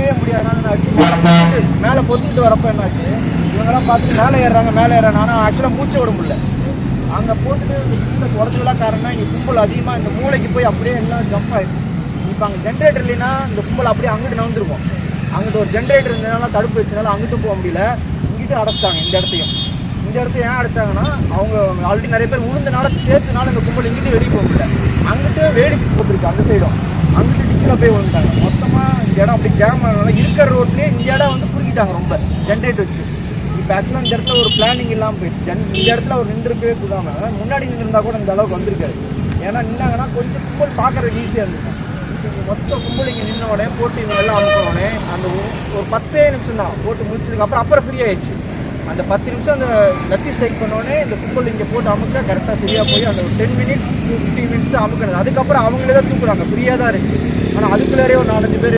நிற்கவே முடியாது. நான் மேலே பொத்துட்டு மேலே வரப்போ என்னாச்சு? இவங்கெல்லாம் பார்த்து மேலே ஏறுறாங்க மேலே ஏறாங்க ஆனால் ஆக்சுவலாக மூச்சை விட முடியல. அங்கே போட்டுட்டு இந்த குறைச்சலாம் காரணம் இங்கே கும்பல் அதிகமாக இந்த மூளைக்கு போய் அப்படியே எல்லாம் ஜம்ப் ஆகிடும் இப்போ அங்கே ஜென்ரேட்டர் இல்லைன்னா இந்த கும்பல் அப்படியே அங்கிட்டு நகர்ந்துருக்கும். அங்கிட்டு ஒரு ஜென்ரேட்டர் இருந்ததுனால தடுப்பு வச்சனால அங்கிட்டும் போக முடியல. இங்கிட்டு அடைச்சிட்டாங்க இந்த இடத்தையும். இந்த இடத்த ஏன் அடைச்சாங்கன்னா அவங்க ஆல்ரெடி நிறைய பேர் உளுந்தனால சேர்த்துனால இந்த கும்பல் இங்கிட்டு வெளியே போக முடியல. அங்கிட்டு வேடிக்கை போட்டிருக்கு அந்த சைடும் அங்கிட்டு டிச்சில் போய் விழுந்துட்டாங்க மொத்தமாக இந்த இடம் அப்படி ஜாம் இருக்கிற ரோட்லேயே இந்த இடம் வந்து குறுக்கிட்டாங்க ரொம்ப. ஜென்ரேட் வச்சு இப்போ ஆக்சுவலாக இந்த இடத்துல ஒரு பிளானிங் இல்லாமல் போயிடுச்சு. ஜன் இந்த இடத்துல அவர் நின்றுருக்கவே கூடாமல் முன்னாடி நின்றுருந்தா கூட இந்த அளவுக்கு வந்திருக்காரு. ஏன்னா நின்னாங்கன்னா கொஞ்சம் கும்பல் பார்க்கறதுக்கு ஈஸியாக இருந்துச்சு இப்போ மொத்த கும்பல் இங்கே நின்ன உடனே போட்டு இவங்க எல்லாம் அமுக்கின உடனே அந்த ஒரு- ஒரு பத்தே நிமிஷம் தான் போட்டு முடிச்சதுக்கு அப்புறம் அப்புறம் ஃப்ரீ ஆயிடுச்சு. அந்த பத்து நிமிஷம் அந்த லத்தி ஸ்ட்ரைக் பண்ணோடனே இந்த கும்பல் இங்கே போட்டு அமுக்க கரெக்டாக சரியாக போய் அந்த ஒரு ten minutes to fifteen minutes அமுக்கிறது. அதுக்கப்புறம் அவங்களே தான் தூக்குறாங்க. ஃப்ரீயாக தான் இருந்துச்சு ஆனால் அதுக்குள்ளேயே ஒரு நாலஞ்சு பேர்